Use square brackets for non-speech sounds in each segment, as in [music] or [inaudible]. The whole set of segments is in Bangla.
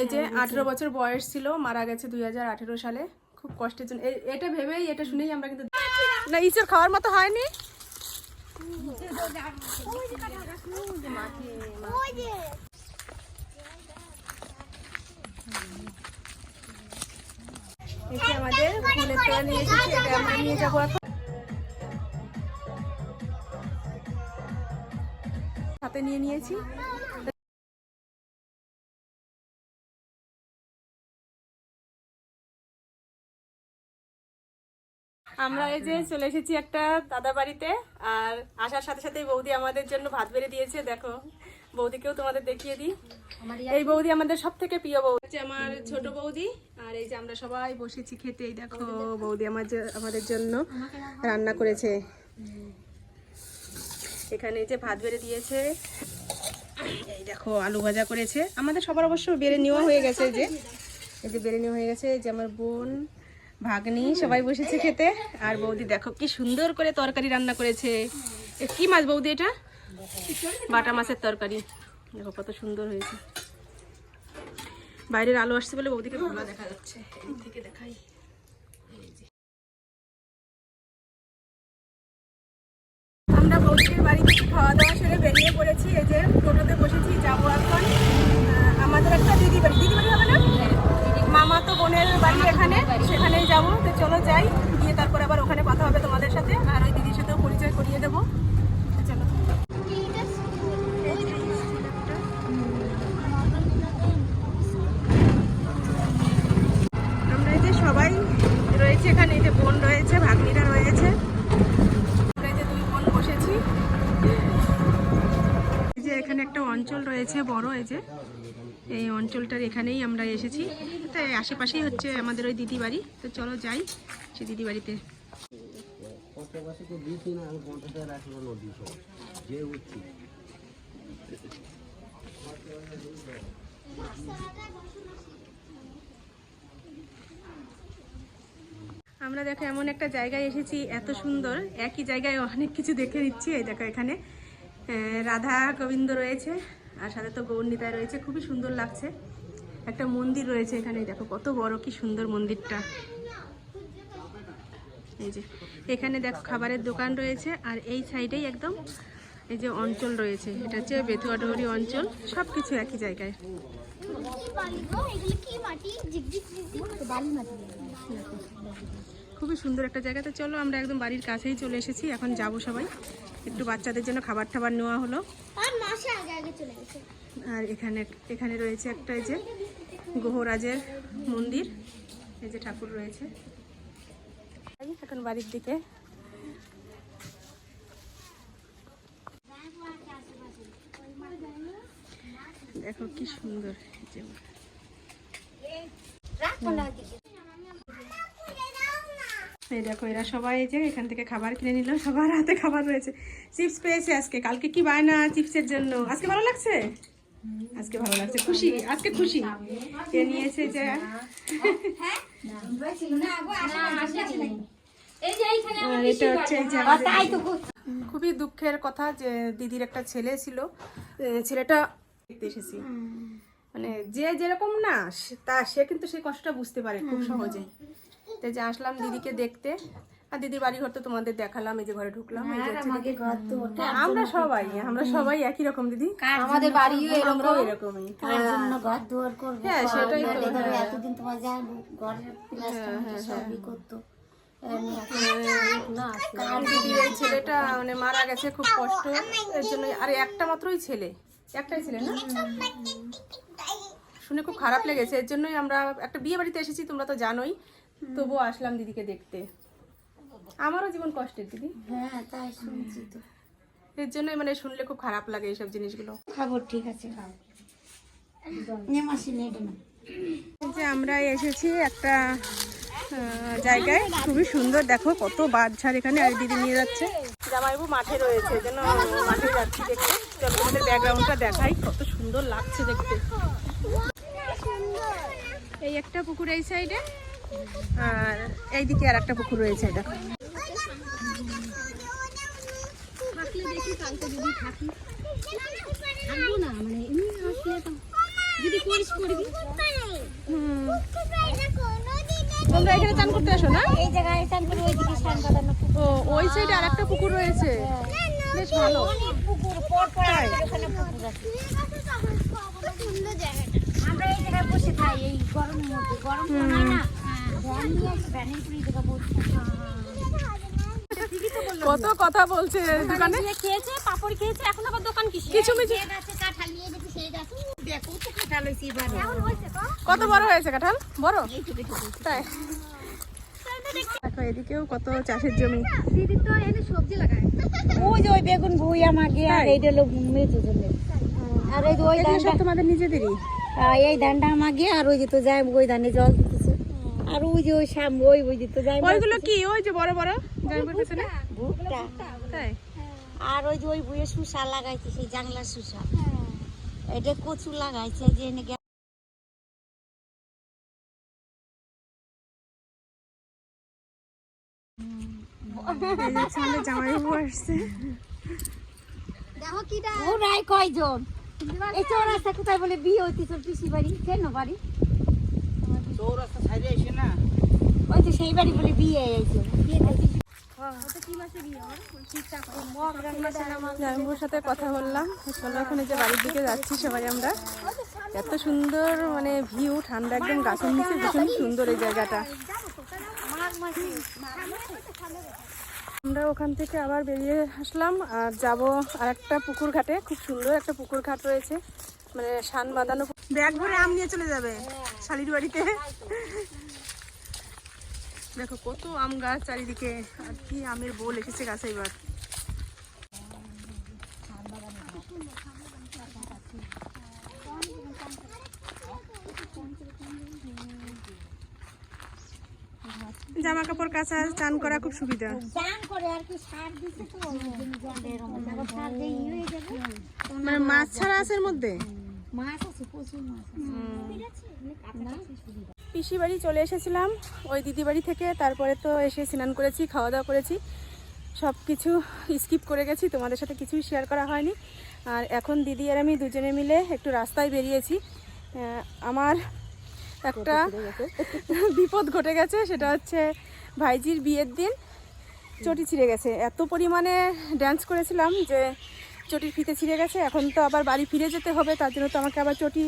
এই যে আঠেরো বছর বয়স ছিল মারা গেছে দুই হাজার আঠেরো সালে। খুব কষ্টের জন্য। এটা ভেবেই এটা শুনেই আমরা কিন্তু না ইচোর খাওয়ার মতো হয়নি। এই আমাদের ফুলের তোড়া নিয়ে এসেছি এটা আমরা নিয়ে যাব এখন। হাতে নিয়ে নিয়েছি। আমরা এই যে চলে এসেছি একটা দাদা বাড়িতে আর আসার সাথে সাথে বৌদি আমাদের জন্য ভাত বেড়ে দিয়েছে দেখো। বৌদিকেও তোমাদের দেখিয়ে দিই। এই বৌদি আমাদের সব থেকে প্রিয় বৌদি। হচ্ছে আমার ছোট বৌদি আর এই যে আমরা সবাই বসেছি খেতে এই দেখো বৌদি আমার যে- আমাদের জন্য রান্না করেছে। এখানে এই যে ভাত বেড়ে দিয়েছে এই দেখো আলু ভাজা করেছে। আমাদের সবার অবশ্য বেড়ে নেওয়া হয়ে গেছে যে। এই যে বেড়ে নেওয়া হয়ে গেছে এই যে আমার বোন। ভাগ্নি, সবাই বসেছে খেতে। আর বৌদি দেখো কি সুন্দর করে তরকারি রান্না করেছে। কি মাছ বৌদি এটা? বাটা মাছের তরকারি। দেখো কত সুন্দর হয়েছে। বাইরের আলো আসছে বলে বৌদিকে ভালো দেখা যাচ্ছে। থেকে দেখাই। বড় এই যে, এই অঞ্চলটার এখানেই আমরা এসেছি। তো আশেপাশেই হচ্ছে আমাদের ওই দিদি বাড়ি। তো চলো যাই সে দিদি বাড়িতে। আমরা দেখো এমন একটা জায়গায় এসেছি, এত সুন্দর। একই জায়গায় অনেক কিছু দেখে নিচ্ছি। এই দেখো এখানে রাধা গোবিন্দ রয়েছে। আর সাথে তো গৌরনীতায় রয়েছে, খুবই সুন্দর লাগছে। একটা মন্দির রয়েছে এখানে, দেখো কত বড়, কি সুন্দর মন্দিরটা। এই যে, এখানে দেখো খাবারের দোকান রয়েছে, আর এই সাইডেই একদম এই যে অঞ্চল রয়েছে, এটা হচ্ছে বেতুয়াডহরি অঞ্চল সব কিছু একই জায়গায়। খুবই সুন্দর একটা জায়গা তো চলো, আমরা একদম বাড়ির কাছেই চলে এসেছি, এখন যাব সবাই। একটু বাচ্চাদের জন্য খাবার টাবার নেওয়া হলো। আর এখানে এখানে রয়েছে একটা এই যে গোহরাজের মন্দির এই যে ঠাকুর রয়েছে। এখন বাড়ির দিকে। দেখো কি সুন্দর। এই দেখো এরা সবাই যে এখান থেকে খাবার কিনে নিল সবার হাতে খাবার রয়েছে। চিপস পেয়েছে আজকে কালকে কি বায়না চিপসের জন্য? আজকে ভালো লাগছে? আজকে ভালো লাগছে খুশি আজকে খুশি। কে নিয়েছে যে? এটা হচ্ছে এই যে আমাদের- খুবই দুঃখের কথা যে দিদির একটা ছেলে ছিল ছেলেটা দেখতে এসেছি। মানে যে যেরকম না তা সে কিন্তু সেই কষ্টটা বুঝতে পারে খুব সহজে। তো যে আসলাম দিদিকে দেখতে। আর দিদির বাড়ি ঘর তো তোমাদের দেখালাম এই যে ঘরে ঢুকলাম এই যে হচ্ছে দিদি। হ্যাঁ, আমরা সবাই আমরা সবাই একই রকম দিদি। আমাদের বাড়িও এরকমই ঘর দুয়ার করবে? হ্যাঁ সেটাই তো ধরো ধরো এতদিন তোমার যা ঘরের প্লাস্টার সবই করতো। এমনি এখন আর দিদির এই ছেলেটা মানে মারা গেছে খুব কষ্ট এর জন্য আর একটা মাত্রই ছেলে একটাই ছেলে না? শুনে খুব খারাপ লেগেছে এর জন্যই আমরা একটা বিয়ে বাড়িতে এসেছি তোমরা তো জানোই। তবুও আসলাম দিদিকে দেখতে। আমারও জীবন কষ্টের দিদি। হ্যাঁ তাই শুনছি তো। এর জন্যই মানে শুনলে খুব খারাপ লাগে এইসব জিনিসগুলো। খাব ঠিক আছে খাব। যে আমরা এসেছি একটা জায়গায়। খুবই সুন্দর দেখো কত বাদঝাড় এখানে আর দিদি নিয়ে যাচ্ছে। জামাইবু মাঠে রয়েছে যেন মাঠে যাচ্ছি দেখতে। চলো তোমাদের ব্যাকগ্রাউন্ডটা দেখাই কত সুন্দর লাগছে দেখতে। এই একটা পুকুর এই সাইডে আর এইদিকে আর একটা পুকুর রয়েছে দেখো। না মানে তোমরা এখানে চান করতে আসো না? এই জায়গায় চান করে ওইদিকে স্নান কাটানো ও ওই সাইডে আর একটা পুকুর রয়েছে। বেশ ভালো। পুকুর পর পর ওখানে পুকুর আছে খুব সুন্দর জায়গাটা আমরা এই জায়গায় বসে খাই এই গরম মধ্যে। গরম হয় না। কত কথা বলছে দোকানে খেয়েছে পাপড় খেয়েছে এখন আবার দোকান কিসে কিছু মিছু কত বড় হয়েছে কাঁঠাল? বড়? তাই। দেখো। এদিকেও কত চাষের জমি। দিদি তো এনে সবজি লাগায়। ওই যে ওই বেগুন ভুই আমাকে আর হলো মেজো জন্য আর ওই সব তোমাদের নিজেদেরই? এই ধানটা আমাকে আর ওই যে তো যাই ওই ধানে জল। আর ওই যে ওই সাম ওই ওই যে তো যাই ওইগুলো কি? ওই যে বড় বড়? জামাইপুর পিছনে ভুট্টা। তাই? আর ওই যে ওই বইয়ে শুষা লাগাইছে সেই জাংলার শুষা এটা কচু লাগাইছে যে আসছে। দেখো কিটা। কয়জন? এই চৌরাস্তা কোথায় বলে বিয়ে হইতে তোর পিসি বাড়ি কেন বাড়ি? চৌরাস্তা সাইডে এসে না? ওই সেই বাড়ি বলে বিয়ে হয়েছে জামাইবাবুর সাথে কথা বললাম চলো এখন যে বাড়ির দিকে যাচ্ছি সবাই আমরা। এত সুন্দর মানে ভিউ ঠান্ডা একদম গাছের নিচে ভীষণ সুন্দর এই জায়গাটা। আমরা ওখান থেকে আবার বেরিয়ে আসলাম আর যাব আর একটা পুকুর ঘাটে। খুব সুন্দর একটা পুকুর ঘাট রয়েছে। মানে শান বাঁধানো ব্যাগ ভরে আম নিয়ে চলে যাবে। শালির বাড়িতে। দেখো কত আম গাছ চারিদিকে, আর কি আমের বোল এসেছে গাছে এবার। জামা কাপড় কাচা, চান করা খুব সুবিধা। মানে মাছ ছাড়া আছে মধ্যে? পিসি বাড়ি চলে এসেছিলাম ওই দিদি বাড়ি থেকে তারপরে তো এসে স্নান করেছি খাওয়া দাওয়া করেছি। সব কিছু স্কিপ করে গেছি তোমাদের সাথে কিছুই শেয়ার করা হয়নি। আর এখন দিদি আর আমি দুজনে মিলে একটু রাস্তায় বেরিয়েছি। আমার একটা [laughs] বিপদ ঘটে গেছে। সেটা হচ্ছে ভাইজির বিয়ের দিন। চটি ছিঁড়ে গেছে। এত পরিমাণে ড্যান্স করেছিলাম যে চটির ফিতে ছিঁড়ে গেছে, এখন তো আবার বাড়ি ফিরে যেতে হবে, তার জন্য তো আমাকে আবার চটি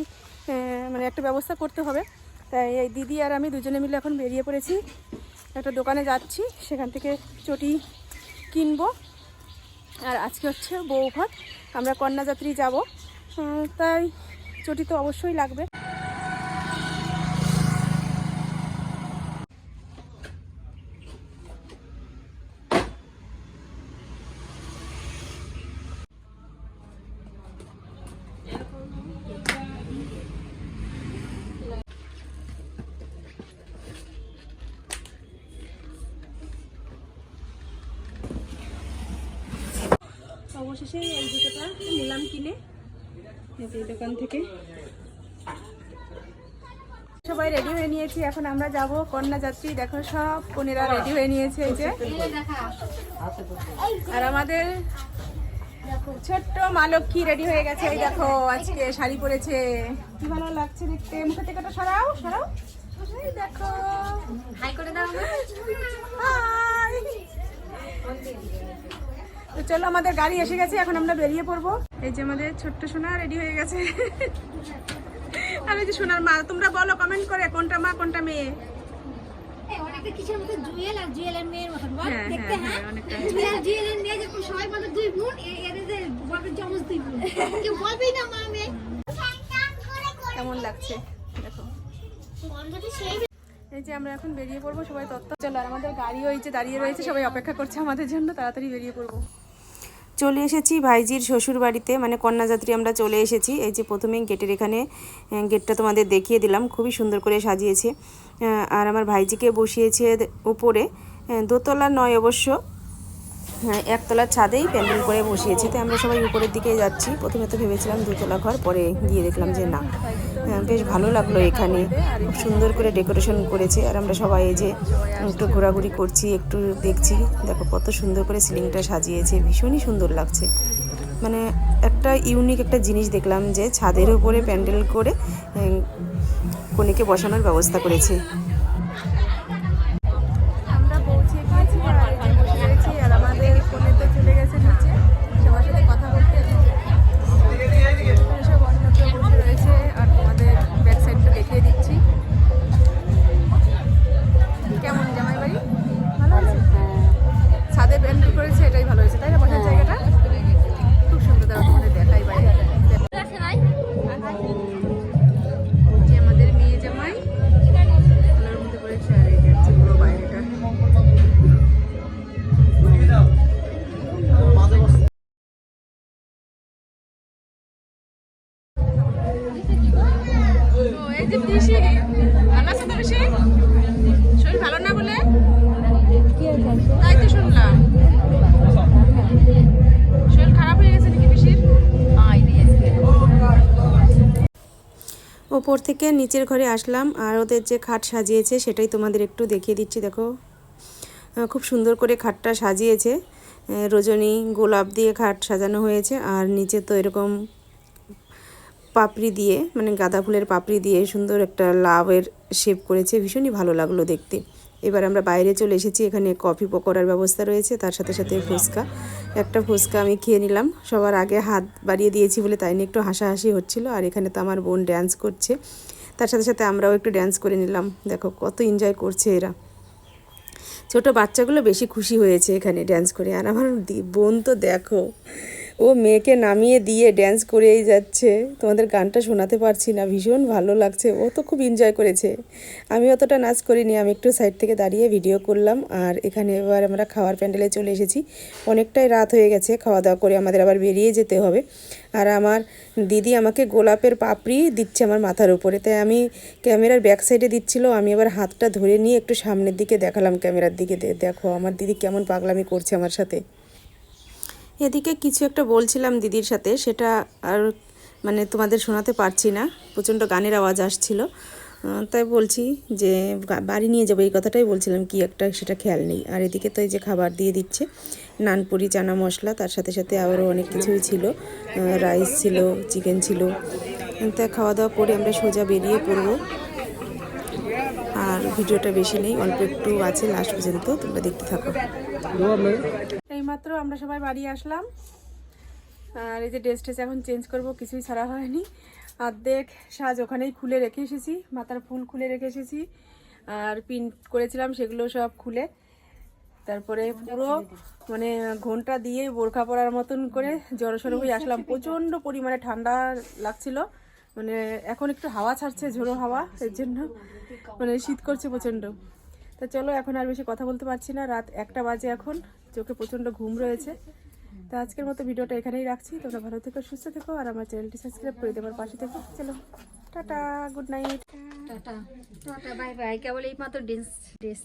মানে একটা ব্যবস্থা করতে হবে। তাই এই দিদি আর আমি দুজনে মিলে এখন বেরিয়ে পড়েছি, একটা দোকানে যাচ্ছি, সেখান থেকে চটি কিনবো। আর আজকে হচ্ছে বউভাত আমরা কন্যাযাত্রী যাব তাই চটি তো অবশ্যই লাগবে। অবশেষে এই জুতোটা নিলাম কিনে। এই দোকান থেকে। সবাই রেডি হয়ে নিয়েছি এখন আমরা যাব কন্যা যাত্রী। দেখো সব কনেরা রেডি হয়ে নিয়েছে এই যে। আর আমাদের ছোট্ট মালক্ষী রেডি হয়ে গেছে। এই দেখো আজকে শাড়ি পরেছে। কি ভালো লাগছে দেখতে? মুখে থেকে তো সরাও সরাও। দেখো। হাই করে দাও। হাই তো চলো আমাদের গাড়ি এসে গেছে এখন আমরা বেরিয়ে পড়ব। এই যে আমাদের ছোট্ট সোনা রেডি হয়ে গেছে। আর এই যে সোনার মা তোমরা বলো কমেন্ট করে কোনটা মা কোনটা মেয়ে। কেমন লাগছে? দেখো। এই যে আমরা এখন বেরিয়ে পড়ব সবাই তত্ত্ব চলো আর আমাদের গাড়ি ওই যে দাঁড়িয়ে রয়েছে সবাই অপেক্ষা করছে আমাদের জন্য তাড়াতাড়ি বেরিয়ে পড়ব। চলে এসেছি ভাইজির শ্বশুর বাড়িতে মানে কন্যাযাত্রী আমরা চলে এসেছি। এই যে প্রথমে গেটের এখানে গেটটা তোমাদের দেখিয়ে দিলাম, খুবই সুন্দর করে সাজিয়েছে। আর আমার ভাইজিকে বসিয়েছে উপরে দোতলা নয় অবশ্য একতলার ছাদেই প্যান্ডেল করে বসিয়েছে। তো আমরা সবাই উপরের দিকে যাচ্ছি। প্রথমে তো ভেবেছিলাম দুতলা ঘর, পরে গিয়ে দেখলাম যে না। বেশ ভালো লাগল এখানে। খুব সুন্দর করে ডেকোরেশন করেছে আর আমরা সবাই এই যে একটু ঘোরাঘুরি করছি, একটু দেখছি। দেখো কত সুন্দর করে সিলিংটা সাজিয়েছে, ভীষণই সুন্দর লাগছে। মানে একটা ইউনিক একটা জিনিস দেখলাম যে ছাদের উপরে প্যান্ডেল করে কনেকে বসানোর ব্যবস্থা করেছে। ওপর থেকে নিচের ঘরে আসলাম আর ওদের যে খাট সাজিয়েছে সেটাই তোমাদের একটু দেখিয়ে দিচ্ছি, দেখো। খুব সুন্দর করে খাটটা সাজিয়েছে। রজনী গোলাপ দিয়ে খাট সাজানো হয়েছে আর নিচে তো এরকম পাপড়ি দিয়ে মানে গাঁদা ফুলের পাপড়ি দিয়ে সুন্দর একটা লাভের শেপ করেছে। ভীষণই ভালো লাগল দেখতে। এবার আমরা বাইরে চলে এসেছি, এখানে কফি পকোড়ার ব্যবস্থা রয়েছে, তার সাথে সাথে ফুচকা। একটা ফুচকা আমি খেয়ে নিলাম, সবার আগে হাত বাড়িয়ে দিয়েছি বলে তাই নিয়ে একটু হাসাহাসি হচ্ছিল, আর এখানে তো আমার বোন ড্যান্স করছে। তার সাথে সাথে আমরাও একটু ড্যান্স করে নিলাম, দেখো কত এনজয় করছে এরা। ছোট বাচ্চাগুলো বেশি খুশি হয়েছে এখানে ড্যান্স করে, আর আমার বোন তো দেখো ও মেয়েকে নামিয়ে দিয়ে ড্যান্স করেই যাচ্ছে। তোমাদের গানটা শোনাতে পারছি না, ভীষণ ভালো লাগছে। ও তো খুব এনজয় করেছে। আমি অতটা নাচ করিনি, আমি একটু সাইড থেকে দাঁড়িয়ে ভিডিও করলাম আর এখানে এবার আমরা খাওয়ার প্যান্ডেলে চলে এসেছি। অনেকটাই রাত হয়ে গেছে খাওয়া দাওয়া করে আমাদের আবার বেরিয়ে যেতে হবে। আর আমার দিদি আমাকে গোলাপের পাপড়ি দিচ্ছে আমার মাথার উপরে। তাই আমি ক্যামেরার ব্যাক সাইডে দিচ্ছিল, আমি আবার হাতটা ধরে নিয়ে একটু সামনের দিকে দেখালাম ক্যামেরার দিকে। দেখো, আমার দিদি কেমন পাগলামি করছে আমার সাথে। এদিকে কিছু একটা বলছিলাম দিদির সাথে, সেটা আর মানে তোমাদের শোনাতে পারছি না, প্রচণ্ড গানের আওয়াজ আসছিল। তাই বলছি যে বাড়ি নিয়ে যাব, এই কথাটাই বলছিলাম, কি একটা সেটা খেয়াল নেই। আর এদিকে তো এই যে খাবার দিয়ে দিচ্ছে নানপুরি চানা মশলা, তার সাথে সাথে আরও অনেক কিছুই ছিল। রাইস ছিল, চিকেন ছিল। তা খাওয়া দাওয়া করে আমরা সোজা বেরিয়ে পড়ব। আর ভিডিওটা বেশি নেই, অল্প একটু আছে লাস্ট পর্যন্ত, তোমরা দেখতে থাকো। এইমাত্র আমরা সবাই বাড়ি আসলাম। আর এই যে ড্রেস ট্রেস এখন চেঞ্জ করব, কিছুই ছাড়া হয়নি। অর্ধেক সাজ ওখানেই খুলে রেখে এসেছি, মাথার ফুল খুলে রেখে এসেছি। আর পিন করেছিলাম সেগুলো সব খুলে। তারপরে পুরো মানে ঘণ্টা দিয়ে বোরখা পরার মতন করে জড়সড় হয়ে আসলাম। প্রচণ্ড পরিমাণে ঠান্ডা লাগছিল। মানে এখন একটু হাওয়া ছাড়ছে, ঝোড়ো হাওয়া, এর জন্য মানে শীত করছে প্রচণ্ড। তো চলো এখন আর বেশি কথা বলতে পারছি না। রাত একটা বাজে এখন। চোখে প্রচণ্ড ঘুম রয়েছে। তো আজকের মতো ভিডিওটা এখানেই রাখছি। তোমরা ভালো থেকো সুস্থ থেকো আর আমার চ্যানেলটি সাবস্ক্রাইব করে দেবার পাশে থেকো। চলো tata good night. Tata. Tata bye bye. কেবল এই মাত্র ড্রেস ড্রেস